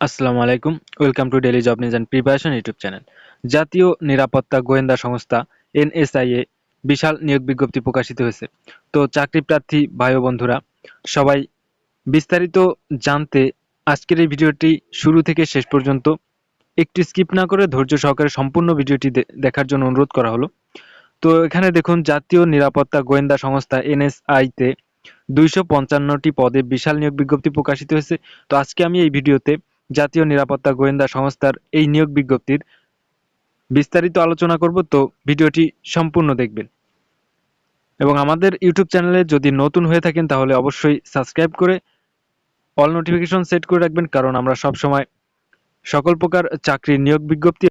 আসসালামু আলাইকুম। Welcome to daily job news and preparation YouTube channel জাতীয় নিরাপত্তা গোয়েন্দা সংস্থা এনএসআইএ বিশাল নিয়োগ বিজ্ঞপ্তি প্রকাশিত হয়েছে। তো চাকরি প্রার্থী ভাই বন্ধুরা, সবাই বিস্তারিত জানতে আজকের এই ভিডিওটি শুরু থেকে শেষ পর্যন্ত একটি স্কিপ না করে ধৈর্য সহকারে সম্পূর্ণ ভিডিওটি দেখার জন্য অনুরোধ করা হলো। তো এখানে দেখুন, জাতীয় নিরাপত্তা গোয়েন্দা সংস্থা এনএসআইতে দুইশো পঞ্চান্নটি পদে বিশাল নিয়োগ বিজ্ঞপ্তি প্রকাশিত হয়েছে। তো আজকে আমি এই ভিডিওতে জাতীয় নিরাপত্তা গোয়েন্দা সংস্থার এই নিয়োগ বিজ্ঞপ্তির বিস্তারিত আলোচনা করব, তো ভিডিওটি সম্পূর্ণ দেখবেন। এবং আমাদের ইউটিউব চ্যানেলে যদি নতুন হয়ে থাকেন, তাহলে অবশ্যই সাবস্ক্রাইব করে অল নোটিফিকেশন সেট করে রাখবেন, কারণ আমরা সব সময় সকল প্রকার চাকরির নিয়োগ বিজ্ঞপ্তি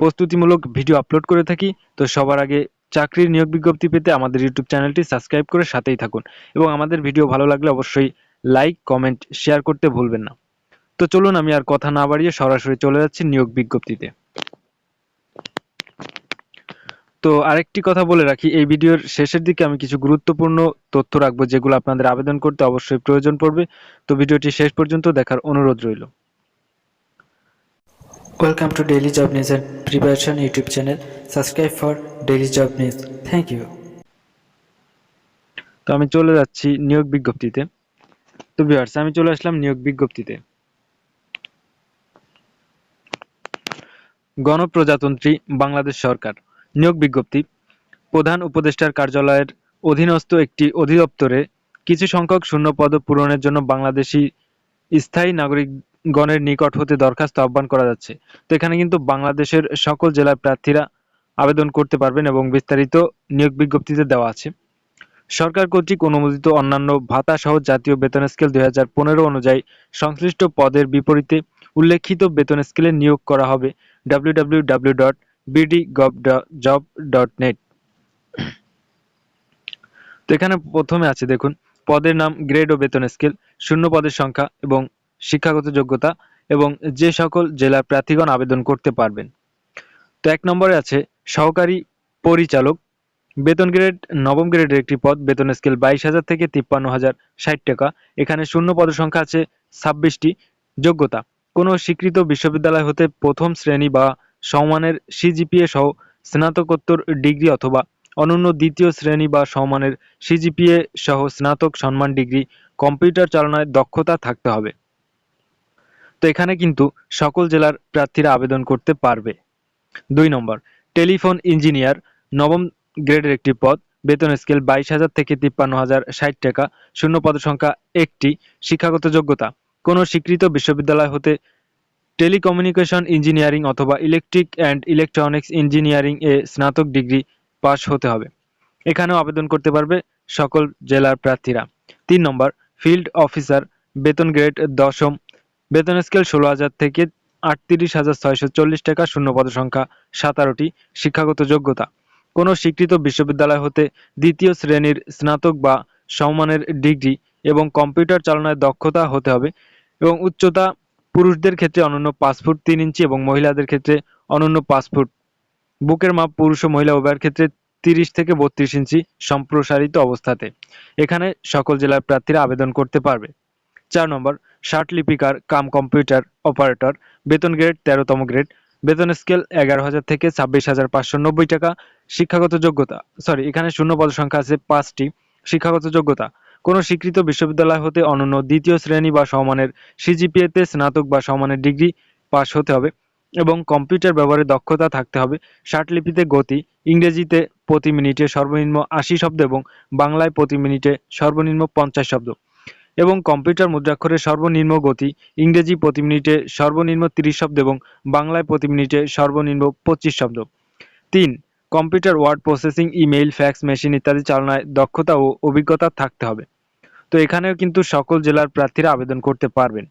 প্রস্তুতিমূলক ভিডিও আপলোড করে থাকি। তো সবার আগে চাকরির নিয়োগ বিজ্ঞপ্তি পেতে আমাদের ইউটিউব চ্যানেলটি সাবস্ক্রাইব করে সাথেই থাকুন। এবং আমাদের ভিডিও ভালো লাগলে অবশ্যই লাইক, কমেন্ট, শেয়ার করতে ভুলবেন না। তো চলুন আমি আর কথা না বাড়িয়ে সরাসরি চলে যাচ্ছি নিয়োগ বিজ্ঞপ্তিতে তো আরেকটি কথা বলে রাখি এই ভিডিওর শেষের দিকে আমি কিছু গুরুত্বপূর্ণ তথ্য রাখব যেগুলো আপনাদের আবেদন করতে অবশ্যই প্রয়োজন পড়বে তো ভিডিওটি শেষ পর্যন্ত দেখার অনুরোধ রইল welcome to Daily Job News and Preparation YouTube channel. Subscribe for Daily Job News. Thank you. তো আমি চলে যাচ্ছি নিয়োগ বিজ্ঞপ্তিতে তো ভিউয়ার্স আমি চলে আসলাম নিয়োগ বিজ্ঞপ্তিতে গণপ্রজাতন্ত্রী বাংলাদেশ সরকার। নিয়োগ বিজ্ঞপ্তি, প্রধান উপদেষ্টার কার্যালয়ের অধীনস্থ একটি অধিদপ্তরে কিছু সংখ্যক শূন্য পদ পূরণের জন্য বাংলাদেশি স্থায়ী নাগরিকগণের নিকট হতে দরখাস্ত আহ্বান করা যাচ্ছে। তো এখানে কিন্তু বাংলাদেশের সকল জেলার প্রার্থীরা আবেদন করতে পারবেন এবং বিস্তারিত নিয়োগ বিজ্ঞপ্তিতে দেওয়া আছে। সরকার কর্তৃক অনুমোদিত অন্যান্য ভাতা সহ জাতীয় বেতন স্কেল দুই হাজার পনেরো অনুযায়ী সংশ্লিষ্ট পদের বিপরীতে উল্লেখিত বেতন স্কেলে নিয়োগ করা হবে। www.bdgov.job.net তো এখানে প্রথমে আছে, দেখুন, পদের নাম গ্রেড ও বেতন স্কেল শূন্য পদের সংখ্যা এবং শিক্ষাগত যোগ্যতা এবং যে সকল জেলার প্রার্থীগণ আবেদন করতে পারবেন। তো এক নম্বরে আছে, সহকারী পরিচালক। বেতন গ্রেড নবম গ্রেডের একটি পদ, বেতন স্কেল বাইশ হাজার থেকে তিপ্পান্ন হাজার ষাট টাকা। এখানে শূন্য পদের সংখ্যা আছে ছাব্বিশটি যোগ্যতা। কোনো স্বীকৃত বিশ্ববিদ্যালয় হতে প্রথম শ্রেণি বা সমমানের সিজিপিএ সহ স্নাতকোত্তর ডিগ্রি অথবা অনন্য দ্বিতীয় শ্রেণি বা সমমানের সিজিপিএ সহ স্নাতক সম্মান ডিগ্রি কম্পিউটার চালনায় দক্ষতা থাকতে হবে। তো এখানে কিন্তু সকল জেলার প্রার্থীরা আবেদন করতে পারবে। দুই নম্বর, টেলিফোন ইঞ্জিনিয়ার, নবম গ্রেডের একটি পদ, বেতন স্কেল বাইশ হাজার থেকে তিপ্পান্ন হাজার ষাট টাকা, শূন্য পদ সংখ্যা একটি, শিক্ষাগত যোগ্যতা কোনো স্বীকৃত বিশ্ববিদ্যালয় হতে টেলিকমিউনিকেশন ইঞ্জিনিয়ারিং অথবা ইলেকট্রিক অ্যান্ড ইলেকট্রনিক্স ইঞ্জিনিয়ারিং এ স্নাতক ডিগ্রি পাস হতে হবে। এখানেও আবেদন করতে পারবে সকল জেলার প্রার্থীরা। তিন নম্বর, ফিল্ড অফিসার, বেতন গ্রেড দশম। বেতন স্কেল ষোলো হাজার থেকে আটত্রিশ হাজার ছয়শো চল্লিশ টাকা শূন্য পদ সংখ্যা সাতারোটি, শিক্ষাগত যোগ্যতা। কোনো স্বীকৃত বিশ্ববিদ্যালয় হতে দ্বিতীয় শ্রেণির স্নাতক বা সম্মানের ডিগ্রি এবং কম্পিউটার চালনায় দক্ষতা হতে হবে এবং উচ্চতা পুরুষদের ক্ষেত্রে অনন্য পাঁচ ফুট তিন ইঞ্চি এবং মহিলাদের ক্ষেত্রে অনন্য পাঁচ ফুট। বুকের মাপ পুরুষ ও মহিলা উভয়ের ক্ষেত্রে তিরিশ থেকে বত্রিশ ইঞ্চি সম্প্রসারিত অবস্থাতে। এখানে সকল জেলার প্রার্থীরা আবেদন করতে পারবে। চার নম্বর, ষাট লিপিকার কাম কম্পিউটার অপারেটর, বেতন গ্রেড তেরোতম গ্রেড, বেতন স্কেল এগারো হাজার থেকে ছাব্বিশ হাজার পাঁচশো নব্বই টাকা, শিক্ষাগত যোগ্যতা, সরি, এখানে শূন্য পদ সংখ্যা আছে পাঁচটি, শিক্ষাগত যোগ্যতা কোনো স্বীকৃত বিশ্ববিদ্যালয় হতে অনন্য দ্বিতীয় শ্রেণি বা সমানের সিজিপিএতে স্নাতক বা সমানের ডিগ্রি পাশ হতে হবে এবং কম্পিউটার ব্যবহারে দক্ষতা থাকতে হবে। লিপিতে গতি, ইংরেজিতে প্রতি মিনিটে সর্বনিম্ন আশি শব্দ এবং বাংলায় প্রতি মিনিটে সর্বনিম্ন পঞ্চাশ শব্দ। এবং কম্পিউটার মুদ্রাক্ষরের সর্বনিম্ন গতি, ইংরেজি প্রতি মিনিটে সর্বনিম্ন তিরিশ শব্দ এবং বাংলায় প্রতি মিনিটে সর্বনিম্ন পঁচিশ শব্দ। তিন computer, word processing, email, fax, machine ইত্যাদি চালনায় দক্ষতা ও অভিজ্ঞতা থাকতে হবে। তো এখানেও কিন্তু সকল জেলার প্রার্থীরা আবেদন করতে পারবেন।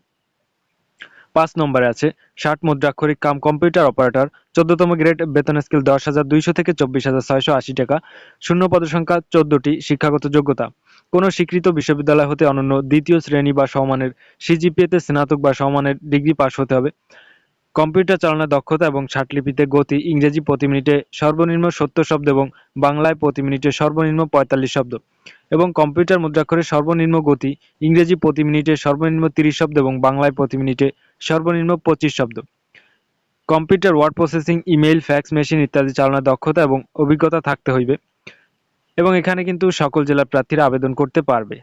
পাঁচ নম্বরে আছে, ষাট মুদ্রাক্ষরিক কাম কম্পিউটার অপারেটর, চোদ্দতম গ্রেড বেতন স্কেল দশ হাজার দুইশো থেকে চব্বিশ হাজার ছয়শো আশি টাকা, শূন্য পদ সংখ্যা চোদ্দটি শিক্ষাগত যোগ্যতা। কোনো স্বীকৃত বিশ্ববিদ্যালয় হতে অনন্য দ্বিতীয় শ্রেণি বা সমানের, সিজিপিএতে স্নাতক বা সমানের ডিগ্রি পাস হতে হবে। কম্পিউটার চালনার দক্ষতা এবং লিপিতে গতি, ইংরেজি প্রতি মিনিটে সর্বনিম্ন সত্তর শব্দ এবং বাংলায় প্রতি মিনিটে সর্বনিম্ন পঁয়তাল্লিশ শব্দ। এবং কম্পিউটার মুদ্রাক্ষরের সর্বনিম্ন গতি, ইংরেজি প্রতি মিনিটে সর্বনিম্ন তিরিশ শব্দ এবং বাংলায় প্রতি মিনিটে সর্বনিম্ন পঁচিশ শব্দ। Computer word processing, email, fax, machine ইত্যাদি চালানোর দক্ষতা এবং অভিজ্ঞতা থাকতে হইবে। এবং এখানে কিন্তু সকল জেলার প্রার্থীরা আবেদন করতে পারবে।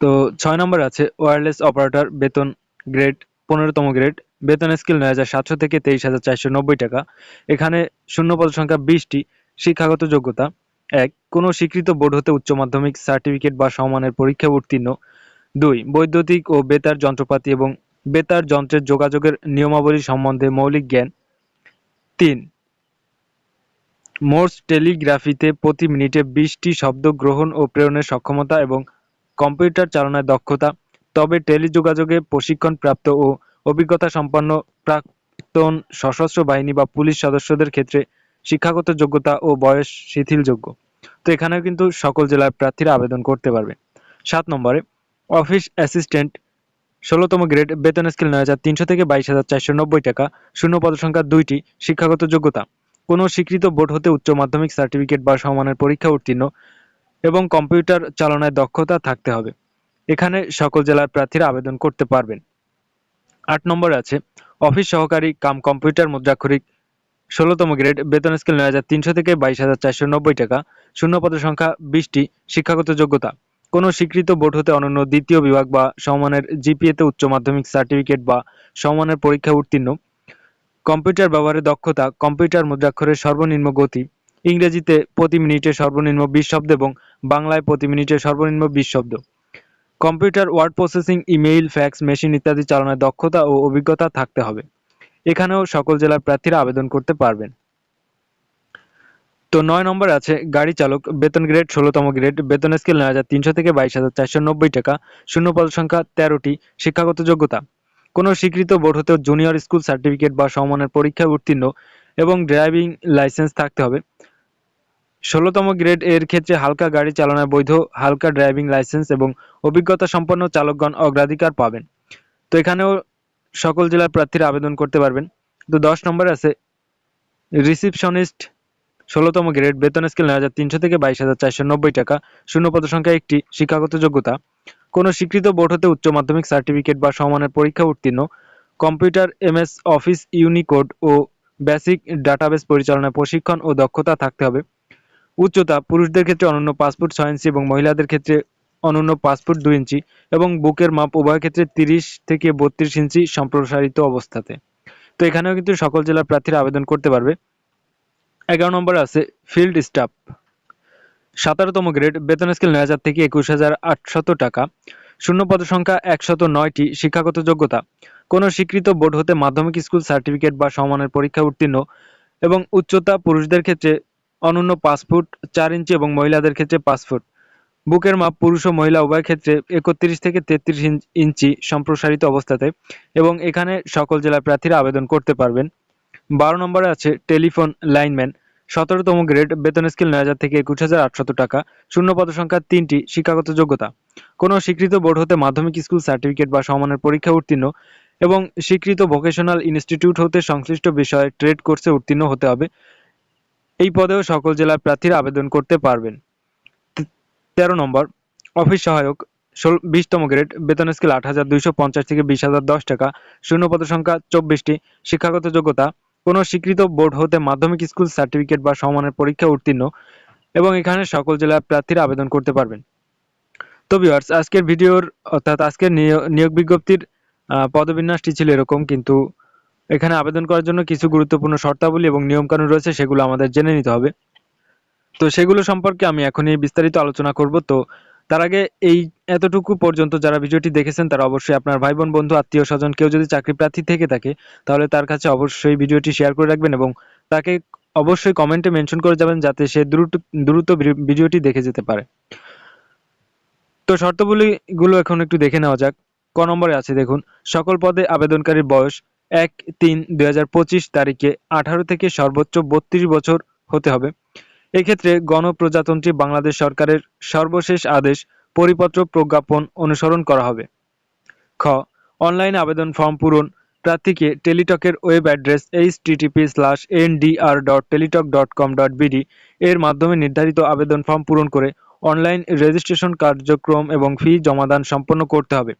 তো ছয় নম্বর আছে ওয়্যারলেস অপারেটর বেতন গ্রেড পনেরোতম গ্রেড বেতন স্কেল নয় হাজার সাতশো থেকে তেইশ হাজার চারশো নব্বই টাকা। এখানে শূন্য পদ সংখ্যা বিশটি, শিক্ষাগত যোগ্যতা এক, কোনো স্বীকৃত বোর্ড হতে উচ্চ মাধ্যমিক সার্টিফিকেট বা সমমানের পরীক্ষা উত্তীর্ণ দুই, বৈদ্যুতিক ও বেতার যন্ত্রপাতি এবং বেতার যন্ত্রের যোগাযোগের নিয়মাবলী সম্বন্ধে মৌলিক জ্ঞান তিন, মোর্স টেলিগ্রাফিতে প্রতি মিনিটে বিশটি শব্দ গ্রহণ ও প্রেরণের সক্ষমতা এবং কম্পিউটার চালনায় দক্ষতা, তবে টেলিযোগাযোগে প্রশিক্ষণপ্রাপ্ত ও অভিজ্ঞতা সম্পন্ন প্রাক্তন সশস্ত্র বাহিনী বা পুলিশ সদস্যদের ক্ষেত্রে শিক্ষাগত যোগ্যতা ও বয়স শিথিলযোগ্য। তো এখানেও কিন্তু সকল জেলার প্রার্থীরা আবেদন করতে পারবে। সাত নম্বরে, অফিস অ্যাসিস্ট্যান্ট, ষোলোতম গ্রেড, বেতন স্কেল নয় হাজার তিনশো থেকে বাইশ হাজার চারশো নব্বই টাকা, শূন্য পদসংখ্যা দুইটি, শিক্ষাগত যোগ্যতা। কোনো স্বীকৃত বোর্ড হতে উচ্চ মাধ্যমিক সার্টিফিকেট বা সমানের পরীক্ষা উত্তীর্ণ এবং কম্পিউটার চালনায় দক্ষতা থাকতে হবে। এখানে সকল জেলার প্রার্থীরা আবেদন করতে পারবেন। আট নম্বরে আছে, অফিস সহকারী কাম কম্পিউটার মুদ্রাক্ষরিক, ষোলোতম গ্রেড, বেতন স্কেল নয় হাজার তিনশো থেকে বাইশ হাজার চারশো নব্বই টাকা, শূন্য পদের সংখ্যা বিশটি, শিক্ষাগত যোগ্যতা। কোনো স্বীকৃত বোর্ড হতে অনন্য দ্বিতীয় বিভাগ বা সমমানের জিপিএতে উচ্চ মাধ্যমিক সার্টিফিকেট বা সমমানের পরীক্ষা উত্তীর্ণ। কম্পিউটার ব্যবহারে দক্ষতা, কম্পিউটার মুদ্রাক্ষরের সর্বনিম্ন গতি ইংরেজিতে প্রতি মিনিটে সর্বনিম্ন বিশ শব্দ এবং বাংলায় প্রতি মিনিটে সর্বনিম্ন বিশ শব্দ। Computer, word processing, email, fax, machine ইত্যাদি চালানোর দক্ষতা ও অভিজ্ঞতা থাকতে হবে। এখানেও সকল জেলার প্রার্থীরা আবেদন করতে পারবেন। তো নয় নম্বর আছে, গাড়ি চালক, বেতন গ্রেড, ষোলোতম গ্রেড, বেতন স্কেল নয় হাজার তিনশো থেকে বাইশ হাজার চারশো নব্বই টাকা শূন্য পদ সংখ্যা তেরোটি, শিক্ষাগত যোগ্যতা। কোনো স্বীকৃত বোর্ড হতে জুনিয়র স্কুল সার্টিফিকেট বা সমমানের পরীক্ষায় উত্তীর্ণ এবং ড্রাইভিং লাইসেন্স থাকতে হবে। ষোলোতম গ্রেড এর ক্ষেত্রে হালকা গাড়ি চালানোর বৈধ, হালকা ড্রাইভিং লাইসেন্স এবং অভিজ্ঞতা সম্পন্ন চালকগণ অগ্রাধিকার পাবেন। তো এখানেও সকল জেলার প্রার্থীরা আবেদন করতে পারবেন। তো দশ নম্বর আছে, রিসিপশনিস্ট, ষোলোতম গ্রেড, বেতন স্কেল নয় হাজার তিনশো থেকে বাইশ হাজার চারশো নব্বই টাকা, শূন্য পদ সংখ্যা একটি, শিক্ষাগত যোগ্যতা। কোনো স্বীকৃত বোর্ড হতে উচ্চ মাধ্যমিক সার্টিফিকেট বা সমানের পরীক্ষা উত্তীর্ণ, কম্পিউটার, এমএস, অফিস, ইউনিকোড ও বেসিক ডাটাবেস পরিচালনায় প্রশিক্ষণ ও দক্ষতা থাকতে হবে। উচ্চতা পুরুষদের ক্ষেত্রে অনন্য পাঁচ ফুট ছয় ইঞ্চি এবং মহিলাদের ক্ষেত্রে অনন্য পাঁচ ফুট দুই ইঞ্চি এবং বুকের মাপ উভয় ক্ষেত্রে তিরিশ থেকে বত্রিশ ইঞ্চি সম্প্রসারিত অবস্থাতে। তো এখানেও কিন্তু সকল জেলার প্রার্থীরা আবেদন করতে পারবে। এগারো নম্বর আছে ফিল্ড স্টাফ। সাতারোতম গ্রেড, বেতন স্কেল নয় হাজার থেকে একুশ হাজার আটশত টাকা। শূন্য পদ সংখ্যা একশত নয়টি, শিক্ষাগত যোগ্যতা। কোনো স্বীকৃত বোর্ড হতে মাধ্যমিক স্কুল সার্টিফিকেট বা সমানের পরীক্ষা উত্তীর্ণ এবং উচ্চতা পুরুষদের ক্ষেত্রে অনন্য পাঁচ ফুট চার ইঞ্চি এবং মহিলাদের ক্ষেত্রে পাঁচ ফুট। বুকের মাপ পুরুষ ও মহিলা উভয় ক্ষেত্রে একত্রিশ থেকে তেত্রিশ ইঞ্চি সম্প্রসারিত অবস্থাতে এবং এখানে সকল জেলার প্রার্থীরা আবেদন করতে পারবেন। বারো নম্বরে আছে টেলিফোন লাইনম্যান। সতেরোতম গ্রেড, বেতন স্কেল নয় হাজার থেকে একুশ হাজার আটশত টাকা। শূন্য পদ সংখ্যা তিনটি, শিক্ষাগত যোগ্যতা। কোনো স্বীকৃত বোর্ড হতে মাধ্যমিক স্কুল সার্টিফিকেট বা সমানের পরীক্ষা উত্তীর্ণ এবং স্বীকৃত ভোকেশনাল ইনস্টিটিউট হতে সংশ্লিষ্ট বিষয়ে ট্রেড কোর্সে উত্তীর্ণ হতে হবে। এই পদেও সকল জেলার প্রার্থীরা আবেদন করতে পারবেন। তেরো নম্বর, অফিস সহায়ক বিশতম গ্রেড, বেতন স্কেল আট হাজার দুইশো পঞ্চাশ থেকে বিশ হাজার দশ টাকা, শূন্য পদ সংখ্যা চব্বিশটি, শিক্ষাগত যোগ্যতা, কোনো স্বীকৃত বোর্ড হতে মাধ্যমিক স্কুল সার্টিফিকেট বা সমানের পরীক্ষা উত্তীর্ণ, এবং এখানে সকল জেলার প্রার্থীরা আবেদন করতে পারবেন। তো ভিউয়ার্স আজকের ভিডিওর অর্থাৎ আজকের নিয়- নিয়োগ বিজ্ঞপ্তির পদবিন্যাসটি ছিল এরকম, কিন্তু এখানে আবেদন করার জন্য কিছু গুরুত্বপূর্ণ শর্তাবলী এবং নিয়মকানুন রয়েছে, সেগুলো আমাদের জেনে নিতে হবে। তো সেগুলো সম্পর্কে আমি এখনই বিস্তারিত আলোচনা করব। তো তার আগে এই এতটুকু পর্যন্ত যারা ভিডিওটি দেখেছেন, তারা অবশ্যই আপনার ভাই বোন বন্ধু, আত্মীয় স্বজন, কেউ যদি চাকরি প্রার্থী থেকে থাকে, তাহলে তার কাছে অবশ্যই ভিডিওটি শেয়ার করে রাখবেন এবং তাকে অবশ্যই কমেন্টে মেনশন করে যাবেন যাতে সে দ্রুত দ্রুত ভিডিওটি দেখে যেতে পারে। তো শর্তাবলী গুলো এখন একটু দেখে নেওয়া যাক। ক নম্বরে আছে দেখুন, সকল পদে আবেদনকারীর বয়স এক তিন দুই তারিখে আঠারো থেকে সর্বোচ্চ বত্রিশ বছর হতে হবে। এক্ষেত্রে গণপ্রজাতন্ত্রী বাংলাদেশ সরকারের সর্বশেষ আদেশ পরিপত্র প্রজ্ঞাপন অনুসরণ করা হবে। খ, অনলাইন আবেদন ফর্ম পূরণ। প্রার্থীকে টেলিটকের web address H TTP slash N DR dot Teletalk dot com dot BD এর মাধ্যমে নির্ধারিত আবেদন ফর্ম পূরণ করে অনলাইন রেজিস্ট্রেশন কার্যক্রম এবং ফি জমাদান সম্পন্ন করতে হবে।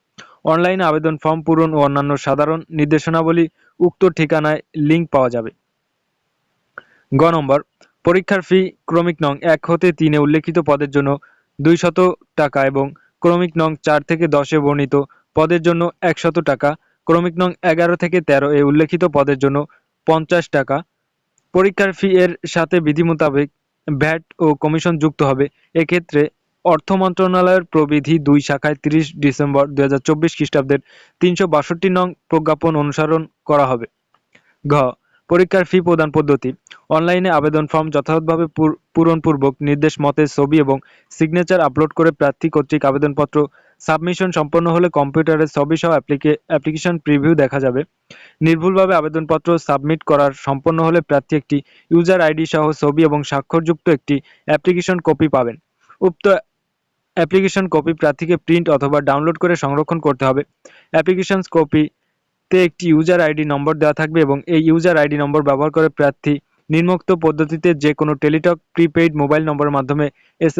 অনলাইনে আবেদন ফর্ম পূরণ ও অন্যান্য সাধারণ নির্দেশনাবলী উক্ত ঠিকানায় লিঙ্ক পাওয়া যাবে। গ নম্বর, পরীক্ষার ফি ক্রমিক নং এক হতে তিনে উল্লেখিত পদের জন্য দুইশত টাকা এবং ক্রমিক নং চার থেকে দশে বর্ণিত পদের জন্য একশত টাকা, ক্রমিক নং এগারো থেকে তেরো এ উল্লেখিত পদের জন্য পঞ্চাশ টাকা। পরীক্ষার ফি এর সাথে বিধি মোতাবেক ভ্যাট ও কমিশন যুক্ত হবে। এক্ষেত্রে অর্থ মন্ত্রণালয়ের প্রবিধি দুই শাখায় তিরিশ ডিসেম্বর দুই হাজার চব্বিশ খ্রিস্টাব্দের তিনশো বাষট্টি নং প্রজ্ঞাপন অনুসরণ করা হবে। ঘ, পরীক্ষার ফি প্রদান পদ্ধতি। অনলাইনে আবেদন ফর্ম যথাযথভাবে পূরণপূর্বক নির্দেশ মতে ছবি এবং সিগনেচার আপলোড করে প্রার্থী কর্তৃক আবেদনপত্র সাবমিশন সম্পন্ন হলে কম্পিউটারে ছবি সহ অ্যাপ্লিকেশন প্রিভিউ দেখা যাবে। নির্ভুলভাবে আবেদনপত্র সাবমিট করার সম্পন্ন হলে প্রার্থী একটি ইউজার আইডি সহ ছবি এবং স্বাক্ষরযুক্ত একটি অ্যাপ্লিকেশন কপি পাবেন। উক্ত অ্যাপ্লিকেশন কপি প্রার্থীকে প্রিন্ট অথবা ডাউনলোড করে সংরক্ষণ করতে হবে। অ্যাপ্লিকেশন কপিতে একটি ইউজার আইডি নম্বর দেওয়া থাকবে এবং এই ইউজার আইডি নম্বর ব্যবহার করে প্রার্থী নিম্নোক্ত পদ্ধতিতে যে কোনো টেলিটক, প্রিপেইড মোবাইল নম্বরের মাধ্যমে এস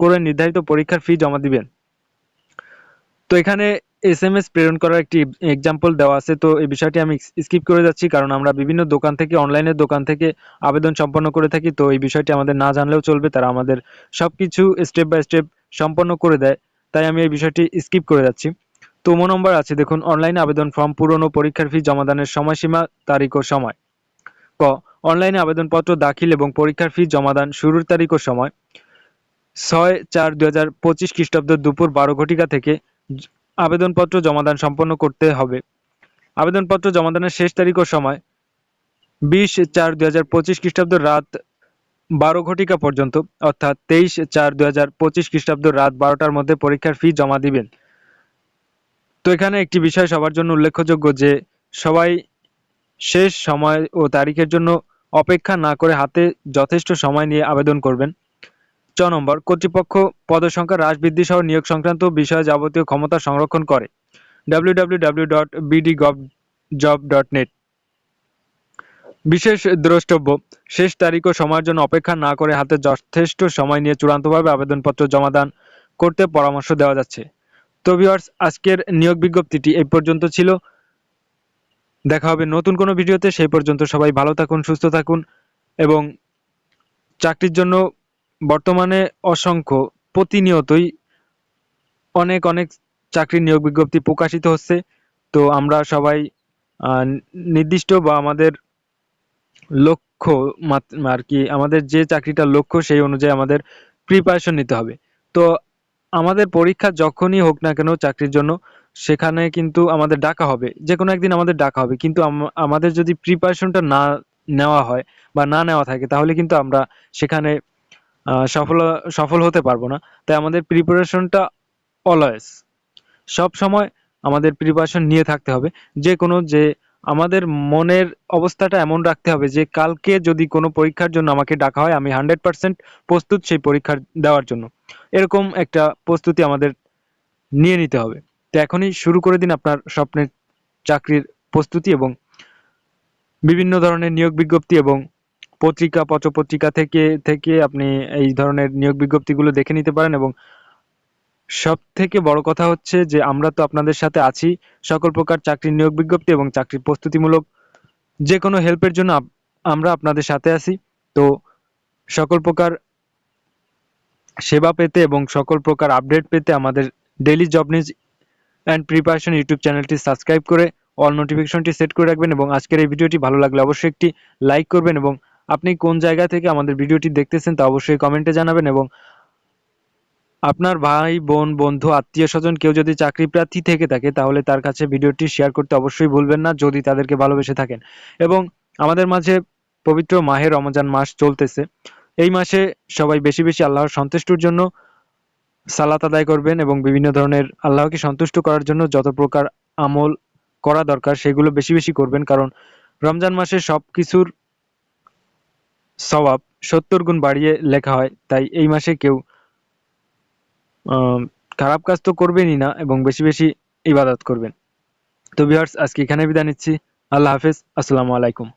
করে নির্ধারিত পরীক্ষার ফি জমা দিবেন। তো এখানে এস এম এস প্রেরণ করার একটি এক্সাম্পল দেওয়া আছে, তো এই বিষয়টি আমি স্কিপ করে যাচ্ছি, কারণ আমরা বিভিন্ন দোকান থেকে অনলাইনের দোকান থেকে আবেদন সম্পন্ন করে থাকি, তো এই বিষয়টি আমাদের না জানলেও চলবে, তারা আমাদের সব কিছু স্টেপ বাই স্টেপ সম্পন্ন করে দেয়, তাই আমি এই বিষয়টি স্কিপ করে যাচ্ছি। তো মো নম্বর আছে, দেখুন অনলাইনে আবেদন ফর্ম পূরণ ও পরীক্ষার ফি জমাদানের সময়সীমা, তারিখ ও সময়। ক অনলাইনে আবেদনপত্র দাখিল এবং পরীক্ষার ফি জমাদান শুরুর তারিখ ও সময়। ছয় চার দুই হাজার পঁচিশ খ্রিস্টাব্দ দুপুর বারো ঘটিকা থেকে আবেদনপত্র জমাদান সম্পন্ন করতে হবে। আবেদনপত্র জমাদানের শেষ তারিখ ও সময় বিশ চার দুই হাজার পঁচিশ খ্রিস্টাব্দ রাত বারো ঘটিকা পর্যন্ত, অর্থাৎ তেইশ চার দুই হাজার পঁচিশ খ্রিস্টাব্দ রাত বারোটার মধ্যে পরীক্ষার ফি জমা দিবেন। তো এখানে একটি বিষয় সবার জন্য উল্লেখযোগ্য যে, সবাই শেষ সময় ও তারিখের জন্য অপেক্ষা না করে হাতে যথেষ্ট সময় নিয়ে আবেদন করবেন। চ নম্বর, কর্তৃপক্ষ পদসংখ্যা হ্রাস বৃদ্ধি সহ নিয়োগ সংক্রান্ত বিষয়ে যাবতীয় ক্ষমতা সংরক্ষণ করে। www.bdgovjob.net বিশেষ দ্রষ্টব্য, শেষ তারিখ ও সময়ের জন্য অপেক্ষা না করে হাতে যথেষ্ট সময় নিয়ে চূড়ান্তভাবে আবেদনপত্র জমাদান করতে পরামর্শ দেওয়া যাচ্ছে। তো ভিউয়ার্স আজকের নিয়োগ বিজ্ঞপ্তিটি এই পর্যন্ত ছিল। দেখা হবে নতুন কোনো ভিডিওতে। সেই পর্যন্ত সবাই ভালো থাকুন, সুস্থ থাকুন এবং চাকরির জন্য বর্তমানে অসংখ্য প্রতিনিয়তই অনেক অনেক চাকরির নিয়োগ বিজ্ঞপ্তি প্রকাশিত হচ্ছে। তো আমরা সবাই নির্দিষ্ট বা আমাদের লক্ষ্য আর কি, আমাদের যে চাকরিটার লক্ষ্য সেই অনুযায়ী আমাদের প্রিপারেশন নিতে হবে। তো আমাদের পরীক্ষা যখনই হোক না কেন চাকরির জন্য, সেখানে কিন্তু আমাদের ডাকা হবে। যে কোনো একদিন আমাদের ডাকা হবে। কিন্তু আমাদের যদি প্রিপারেশনটা না নেওয়া হয় বা না নেওয়া থাকে, তাহলে কিন্তু আমরা সেখানে সফল সফল হতে পারব না। তাই আমাদের প্রিপারেশনটা অলওয়েজ সব সময় আমাদের প্রিপারেশন নিয়ে থাকতে হবে। যে কোনো, যে আমাদের মনের অবস্থাটা এমন রাখতে হবে যে কালকে যদি কোনো পরীক্ষার জন্য আমাকে ডাকা হয়, আমি হান্ড্রেড পার্সেন্ট প্রস্তুত সেই পরীক্ষা দেওয়ার জন্য। এরকম একটা প্রস্তুতি আমাদের নিয়ে নিতে হবে। তো এখনই শুরু করে দিন আপনার স্বপ্নের চাকরির প্রস্তুতি এবং বিভিন্ন ধরনের নিয়োগ বিজ্ঞপ্তি এবং পত্রিকা, পত্রপত্রিকা থেকে থেকে আপনি এই ধরনের নিয়োগ বিজ্ঞপ্তিগুলো দেখে নিতে পারেন এবং সব থেকে বড় কথা হচ্ছে যে আমরা তো আপনাদের সাথে আছি। সকল প্রকার চাকরির নিয়োগ বিজ্ঞপ্তি এবং চাকরির প্রস্তুতিমূলক যে কোনো হেল্পের জন্য আমরা আপনাদের সাথে আছি। তো সকল প্রকার সেবা পেতে এবং সকল প্রকার আপডেট পেতে আমাদের daily job news and preparation YouTube চ্যানেলটি সাবস্ক্রাইব করে অল নোটিফিকেশনটি সেট করে রাখবেন এবং আজকের এই ভিডিওটি ভালো লাগলে অবশ্যই একটি লাইক করবেন এবং আপনি কোন জায়গা থেকে আমাদের ভিডিওটি দেখতেছেন তা অবশ্যই কমেন্টে জানাবেন এবং আপনার ভাই, বোন, বন্ধু, আত্মীয় স্বজন কেউ যদি চাকরি প্রার্থী থেকে থাকে তাহলে তার কাছে ভিডিওটি শেয়ার করতে অবশ্যই ভুলবেন না যদি তাদেরকে ভালোবেসে থাকেন। এবং আমাদের মাঝে পবিত্র মাহে রমজান মাস চলতেছে। এই মাসে সবাই বেশি বেশি আল্লাহর সন্তুষ্টির জন্য সালাত আদায় করবেন এবং বিভিন্ন ধরনের আল্লাহকে সন্তুষ্ট করার জন্য যত প্রকার আমল করা দরকার সেগুলো বেশি বেশি করবেন। কারণ রমজান মাসে সব কিছুর সওয়াব সত্তর গুণ বাড়িয়ে লেখা হয়, তাই এই মাসে কেউ খারাপ কাজ তো করবেনই না এবং বেশি বেশি ইবাদত করবেন। তো বিহার্স আজকে এখানে বিদায় নিচ্ছি। আল্লাহ হাফেজ। আসসালামু আলাইকুম।